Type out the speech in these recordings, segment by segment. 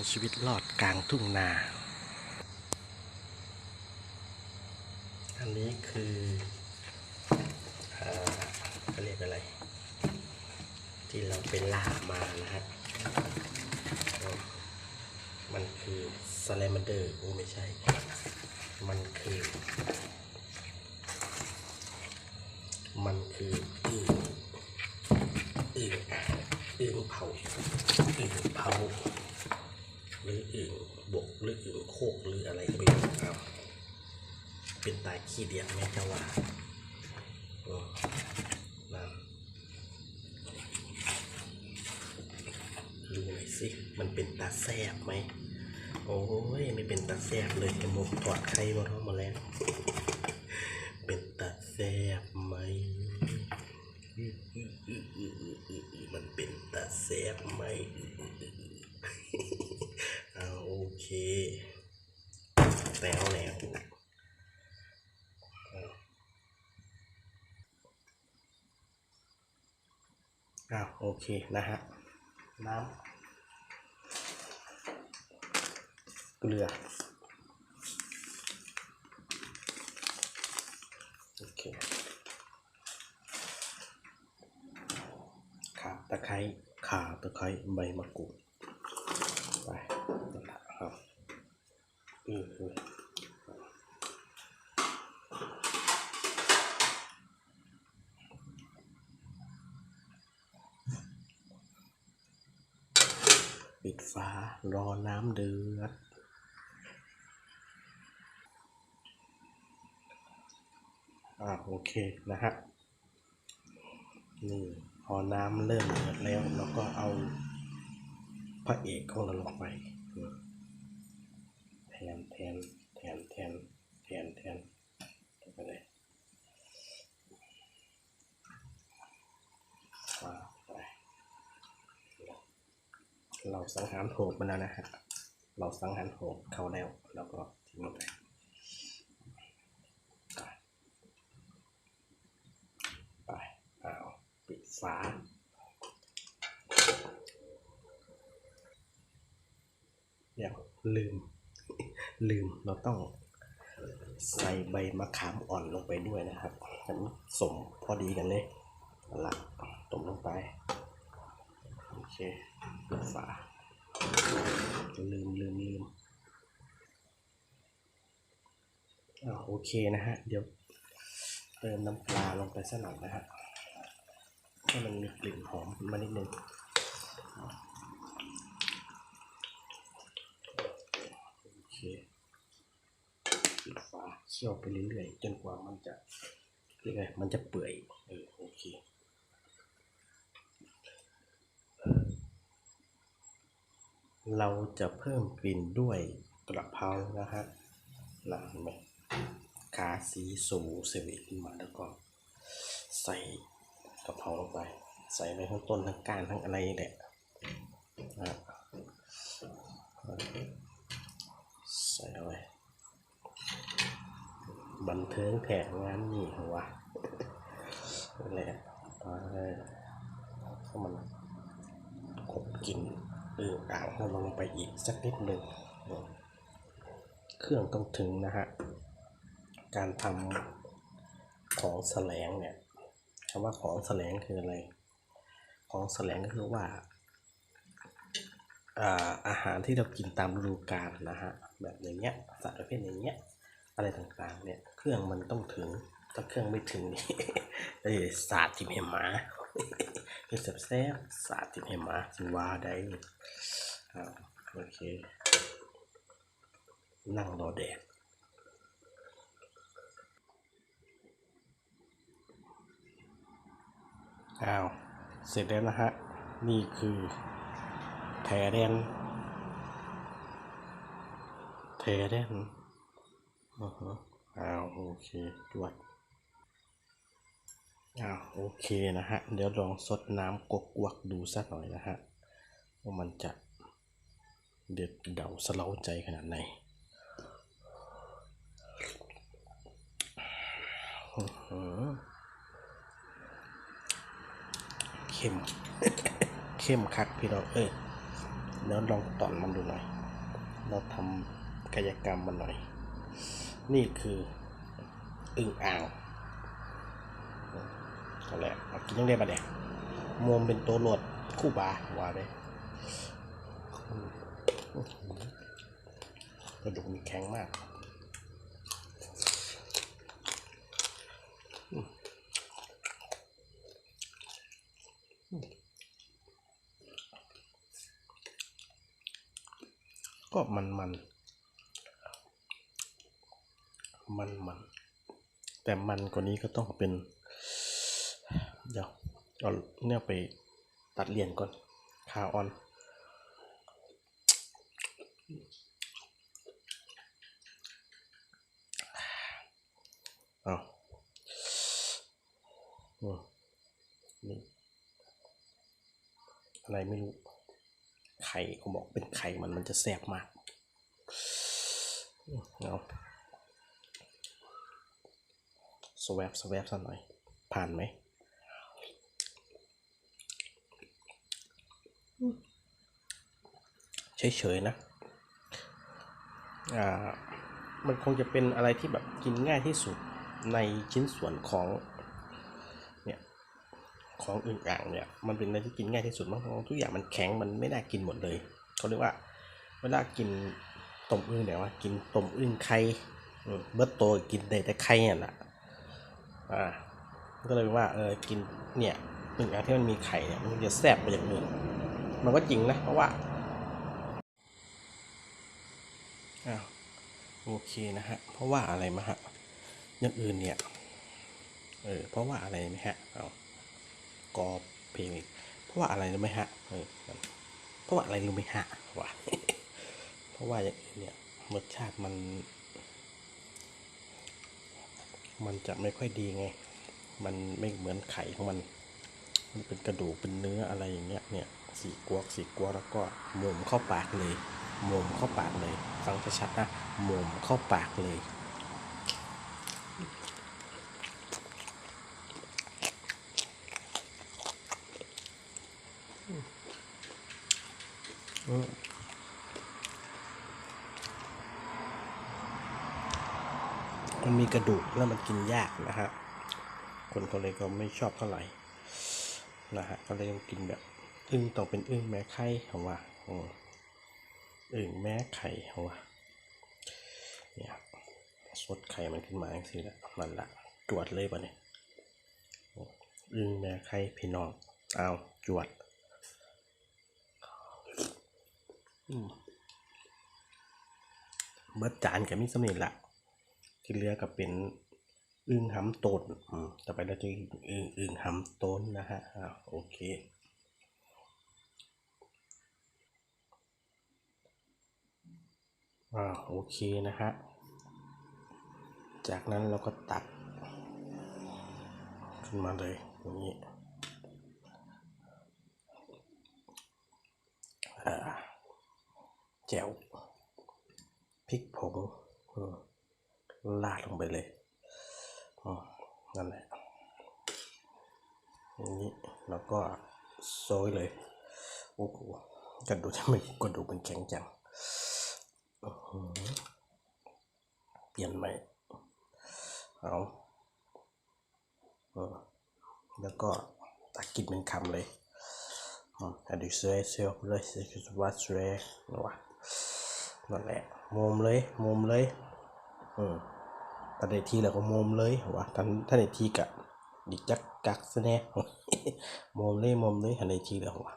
าชีวิตรอดกลางทุ่งนา อันนี้คือเอ่อเขาเรียกอะไร ที่เราไปล่ามานะฮะ มันคือสไลมันเดอร์โอ้ไม่ใช่ มันคือ มันคืออึ่งอึ่งอึ่งเผาอึ่งเผา รืออึ่งบกหรืออึ่งโคกหรืออะไรก็ไม่รู้ครับเป็นตายขี้เดียดแม่จะว่านั่นดูหน่อยสิ มันเป็นตาแซบไหม โอ้ย ไม่เป็นตาแซบเลยไอ้หมกถอดไข่มาท้องมาแล้ว เป็นตาแซบไหม มันเป็นตาแซบไหม แล้วแล้วอ้าวโอเคนะฮะ น้ำเกลือ โอเค ขาตะไคร้ขาตะไคร้ใบมะกรูด ไปนั่นแหละครับอือหือารอน้ำเดือด อ่าโอเคนะฮะ นี่พอน้ำเริ่มเดือดแล้วเราก็เอาพระเอกของเราลงไปแทนแทนแทนแทนแทนแทนลงไปเลยอ่าไปเรา สังหารโหดมาแล้วนะฮะเราสังหารโหดเขาแล้วแล้วก็ทิ้งลงไปไปเอาปิดฝาเดี๋ยวลืม ลืมเราต้องใส่ใบมะขามอ่อนลงไปด้วยนะครับมันสมพอดีกันเลยละต้มลงไป โอเคปิดฝา ลืมลืมลืมอ่าโอเคนะฮะ เดี๋ยวเติมน้ำปลาลงไปสักหน่อยนะฮะให้มันมีกลิ่นหอมมานิดนึงโอเคปิดฝาเคี่ยวไปเรื่อยๆ จนกว่ามันจะเรียกไงมันจะเปื่อยเออโอเค เราจะเพิ่มกลิ่นด้วยกระเพรานะฮะหลังไหมขาสีสูเซเว่นขึ้นมาแล้วก็ใส่กระเพราลงไป ใส่ไปทั้งต้นทั้งก้านทั้งอะไรแหละนะใส่เอาไว้บันเทิงแผงงานนี่หรอวนั่แหละมันกบกิน เอออ่างให้มันลงไปอีกสักนิดหนึ่งเครื่องต้องถึงนะฮะ การทำของแสลงเนี่ยคำว่าของแสลงคืออะไร ของแสลงก็คือว่าอาหารที่เรากินตามฤดูกาลนะฮะ แบบอย่างเงี้ยสัตว์ประเภทอย่างเงี้ย อะไรต่างๆเนี่ย เครื่องมันต้องถึง ถ้าเครื่องไม่ถึงนี่เอ้ยสาดทิมเหหมา คือแซ่บๆสาดทิมเหหมาสิว่าได้อ่าโอเค นั่งรอแดดอ้าว เสร็จแล้วนะฮะ นี่คือแทแดนแทแดนอืออ้าว โอเค จวด อ้าวโอเคนะฮะ เดี๋ยวลองสดน้ำกกวกดูสักหน่อยนะฮะ ว่ามันจะเด็ดเดาสะเลาใจขนาดไหนอื้อหือเข้ม เข้มคักพี่น้องเอ้ยแล้วลองตอนมันดูหน่อย เราทำกายกรรมมันหน่อย นี่คืออึ่งอ่าง นั่นแหละเอากินยังได้ปะเนี่ยโมมเป็นตัวโหลดคู่บาว่าเลยกระดูกมีแข็งมากก็มันมันมันมันแต่มันกว่านี้ก็ต้องเป็น เดี๋ยวเอาเนี่ยไปตัดเหรียญก่อนคาออนเอาอืมนี่อะไรไม่รู้ ไข่เขาบอกเป็นไข่มันมันจะแซ่บมากเอาสวบสวบสักหน่อย ผ่านไหม เฉยๆนะอ่ามันคงจะเป็นอะไรที่แบบกินง่ายที่สุดในชิ้นส่วนของเนี่ยของอึ่งอ่างเนี่ยมันเป็นอะไรที่กินง่ายที่สุดมั้งเพราะทุกอย่างมันแข็งมันไม่น่ากินหมดเลยเขาเรียกว่าเวลากินต้มอึ่งเนี่ยว่ากินต้มอึ่งไข่เบิร์ตโตกินได้แต่ไข่เนี่ยแหละอ่าก็เลยว่าเออกินเนี่ยอึ่งอ่างที่มันมีไข่เนี่ยมันจะแซ่บไปอย่างอื่นมันก็จริงนะเพราะว่า อ้าวโอเคนะฮะ เพราะว่าอะไรมาฮะอย่างอื่นเนี่ย เออ เพราะว่าอะไรไหมฮะ เอากอเพลงเพราะว่าอะไรรู้ไหมฮะเออเพราะว่าอะไรรู้ไหมฮะวะเพราะว่าอย่างอื่นเนี่ยรสชาติมัน มันจะไม่ค่อยดีไง มันไม่เหมือนไข่ของมัน มันเป็นกระดูกเป็นเนื้ออะไรอย่างเงี้ย เนี่ย สีกวกสีกวกแล้วก็หมุมเข้าปากเลย มุมเข้าปากเลย ฟังชัดๆนะหมุมเข้าปากเลยมันมีกระดูกแล้วมันกินยากนะฮะ คนคนเลยก็ไม่ชอบเท่าไหร่นะฮะก็เลยต้องกินแบบ อึ้งต้องเป็นอึ้งแม่ไข่ของว่า อึ้งแม่ไข่ของว่าเนี่ยสดไข่มันขึ้นมาอย่างนี้แหละนั่นละจวดเลยปะเนี่ยอึ้งแม่ไข่พี่น้องเอาจวดอืมเบิดจานกับมิสมิธละที่เหลือก็เป็นอึ่งหำโตนอืมต่อไปเราจะอึ่งอึ่งหำโตนนะฮะโอเค อ่าโอเคนะฮะจากนั้นเราก็ตักขึ้นมาเลยอย่างนี้แจ่วพริกผงลาดลงไปเลยนั่นแหละอย่างนี้แล้วก็โซยเลย โอ้โหกระดูกจะไม่กระดูกมันแข็งจัง เปลี่ยนใหม่เอาแล้วก็ตักกินเป็นคำเลยอืมอะดูเซเซลเลยเซคือวัดเซนะวะนั่นแหละมุมเลยมุมเลยอืมตอนในทีแล้วก็โมมเลยว่าท่านท่านในทีกะดิจักกักซะแน่โมมเลยโมมเลยท่านในทีแล้วว่า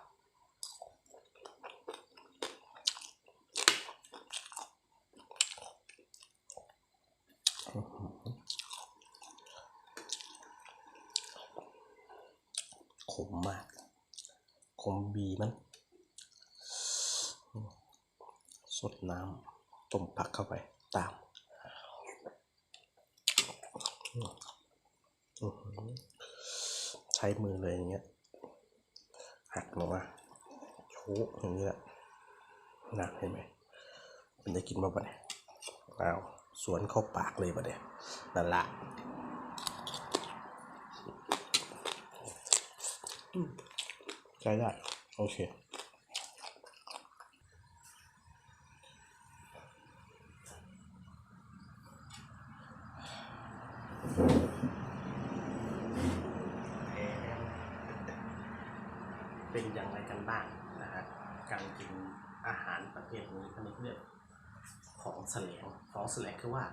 ขมมาก ขมบีมัน สดน้ำต้มผักเข้าไปตามใช้มือเลยอย่างเงี้ยหักลงมาชูอย่างนี้แหละนะเห็นไหมมันจะกินมาปะเนี่ยอ้าวสวนเข้าปากเลยปะเนี่ยนั่นละ ใช้ได้ โอเค เป็นอย่างไรกันบ้างนะฮะการกินอาหารประเภทนี้เขาเรียกของแสลงของแสลงคือว่า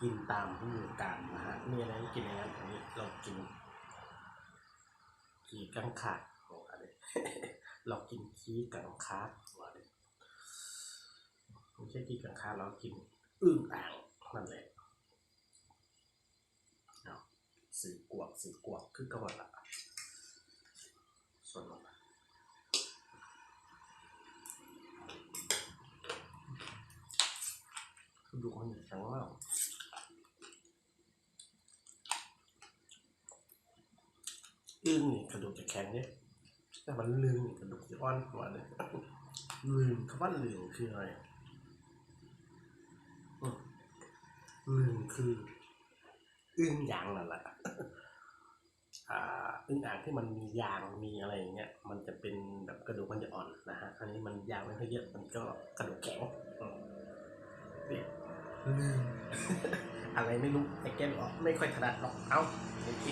กินตามฤดูกาลนะฮะมีอะไรกินอะไรอย่างนี้เรากินกี่กังขาด เรากินขีกังคาดว่าเลยไม่ใช่ขีกังคาดเรากินอึ่งอ่างนั่นแหละเอาสื่อกวกสื่อกวกคือกระวัละส่วนลงไปคือดูมันอยู่แข็งมากอึ้งนี่กระดูกจะแข็งเนี่ย แต่มันลืมกระดูกจะอ่อนกว่าเลยลืมคำว่าลืมคืออะไรลืมคืออึ้งยางนั่นแหละอ่าอึ้งอ่างที่มันมียางมีอะไรอย่างเงี้ย มันจะเป็นแบบกระดูกมันจะอ่อนนะฮะ อันนี้มันยางไม่ค่อยเยอะ มันก็กระดูกแข็งอืมนี่ลืมอะไรไม่รู้ไอ้แก้มออกไม่ค่อยถนัดหรอก เอ้าโอเค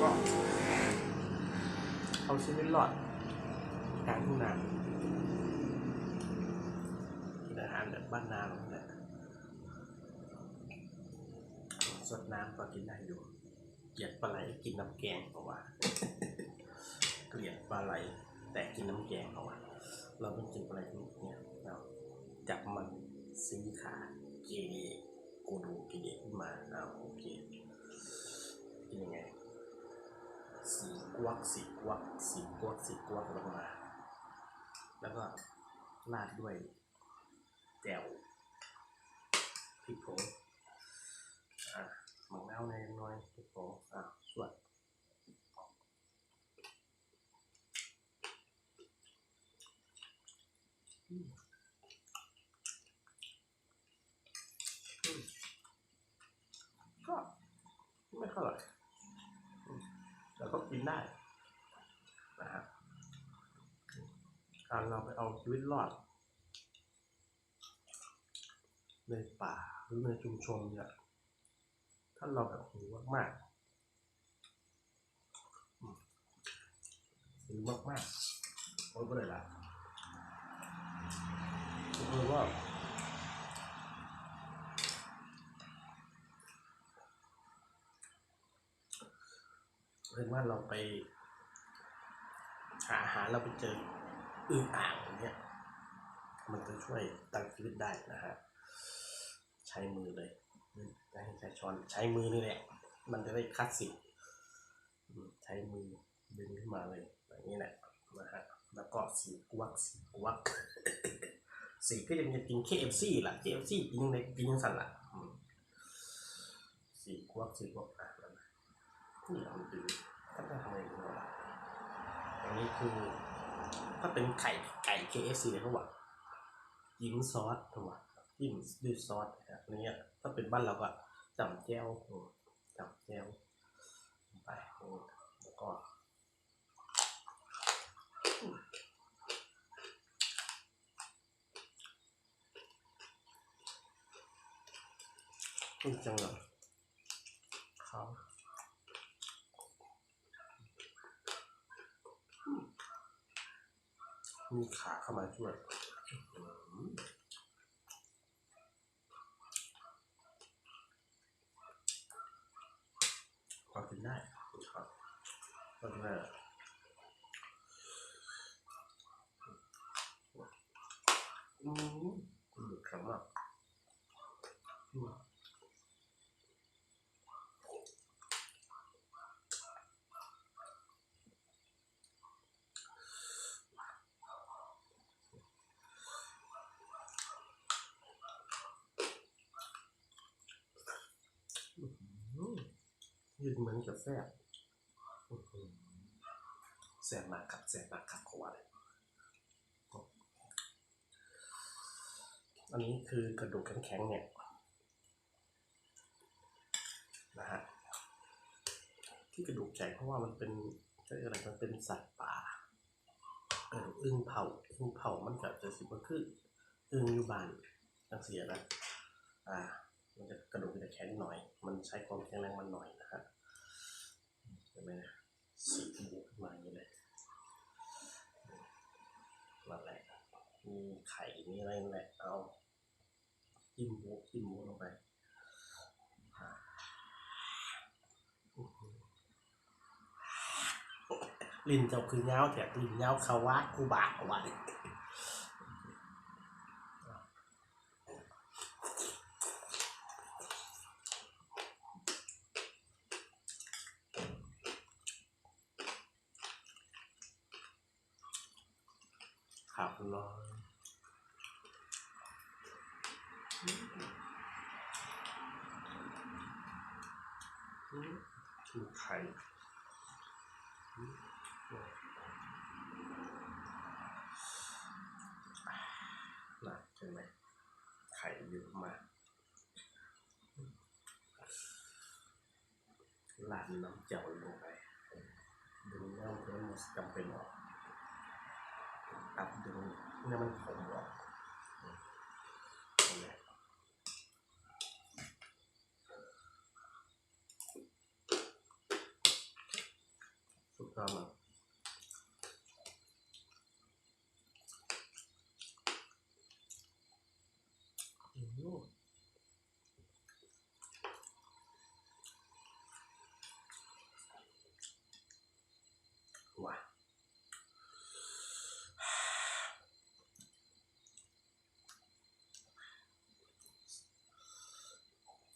ก็เอาชีวิตรอดกลางทุ่งนากินอาหารแบบบ้านนาแหละสดน้ำก็กินได้อยู่ เกลียดปลาไหลกินน้ำแกงเพราะว่า เกลียดปลาไหลแต่กินน้ำแกงเพราะว่า เราไม่กินปลาไหลเนี่ยเราจับมันซีขาเกเรกูดูเกเรขึ้นมาเอาโอเคกินยังไง วักสีกวักสีกวักสีกวักลงมา แล้วก็ราดด้วยแจ่วพริกผงอะหมักน้าวในน้อยพริกผงอะสวดอืมอืมก็ไม่เท่าไหร่ ก็กินได้นะฮะการเราไปเอาชีวิตรอด ในป่าหรือในชุมชนเนี่ยถ้าเราแบบหิวมากๆอืมหิวมากๆโอ้ยก็เลยละคือว่า เพื่อนว่าเราไป หาอาหารเราไปเจออึ่งอ่างอย่างเงี้ยมันจะช่วยตั้งชีวิตได้นะฮะใช้มือเลยให้ใช้ช้อนใช้มือนี่แหละ มันจะได้คลาสสิกอืมใช้มือดึงขึ้นมาเลยแบบนี้แหละนะฮะแล้วก็สีกวักสีกวักสีก็ยังจะกิน KFC ล่ะ KFC กินในกินยังสั่นล่ะสีกวักสีกวักอะ นั่นน่ะนี่เราดูก็จะทำอะไรดีวะอันนี้คือถ้าเป็นไข่ไก่ KFC เนี่ยเขาบอกยิ้มซอสถูกป่ะยิ้มด้วยซอสนะครับอันนี้ถ้าเป็นบ้านเราก็จำแจ้วอืมจำแจ้วลไปแล้วก็อืมอืมจังเลยเขา มีขาเข้ามาช่วยพอกินได้ครับก็กินได้อืมคุณดูแข็งมากอืมอืมยืนเหมือนกับ แซ่บแซ่บมากครับแซ่บมากครับขว่าเลยอันนี้คือกระดูกแข็งๆเนี่ยนะฮะที่กระดูกแข็งเพราะว่ามันเป็นอะไรมันเป็นสัตว์ป่าเอออึ้งเผาอึ้งเผามันกับจะสิบมันคืออึ้งอยู่บ้านจังเสียนะอ่ามันจะกระดูกมันจะแข็งหน่อย มันใช้ความแข็งแรงมันหน่อยนะฮะ เห็นไหมนะสีชมพูขึ้นมาอย่างนี้เลยนั่นแหละมีไข่มีอะไรแหละเอาจิ้มหมูจิ้มหมูลงไปลิ้นเจ้าคือเงาแต่ลิ้นเงาเขาวะกูบากวะดิขับร้อยอืมชูไข่ อืมน่ะเห็นไหมไข่เยอะมากหลาดน้ำเจียวลงไปดึงน้ำเพื่อหมดจำเป็นออกตัดดึงเนื้อมันขมออกเห็นไหมสุดยอดมากอืมว้า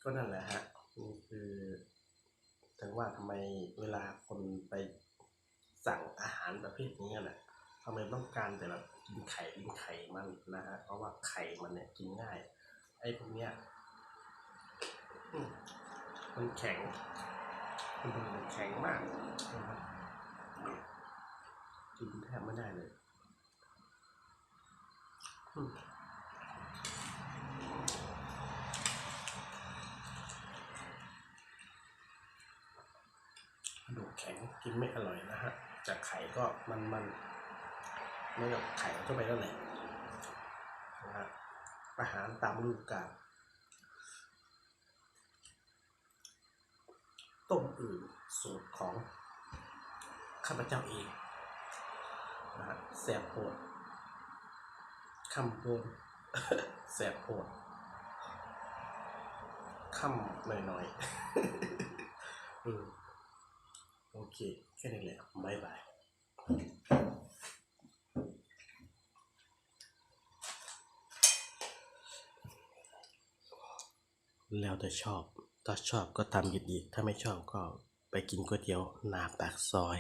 ก็นั่นแหละฮะนี่คือถึงว่าทำไมเวลาคนไปสั่งอาหารประเภทนี้แหละทำไมต้องการแต่แบบกินไข่กินไข่มันนะฮะเพราะว่าไข่มันเนี่ยกินง่าย ไอ้พวกเนี้ยมันแข็งมันแข็งมากนะครับกินแทบไม่ได้เลยอืม กระดู กินไม่อร่อยนะฮะ จากไข่ก็มันมันไม่กับไข่เข้าไปแล้วแหละนะฮะอาหารตามฤดูกาลต้มอื่นสูตรของข้าพเจ้าเองนะฮะแสบปวดคำโปนแสบปวดคำหน่อยๆ อืม โอเค แค่นี้แหละบายบายแล้วแต่ชอบ ถ้าชอบก็ทำหยิบอีกถ้าไม่ชอบก็ไปกินก๋วยเตี๋ยวหน้าปากซอย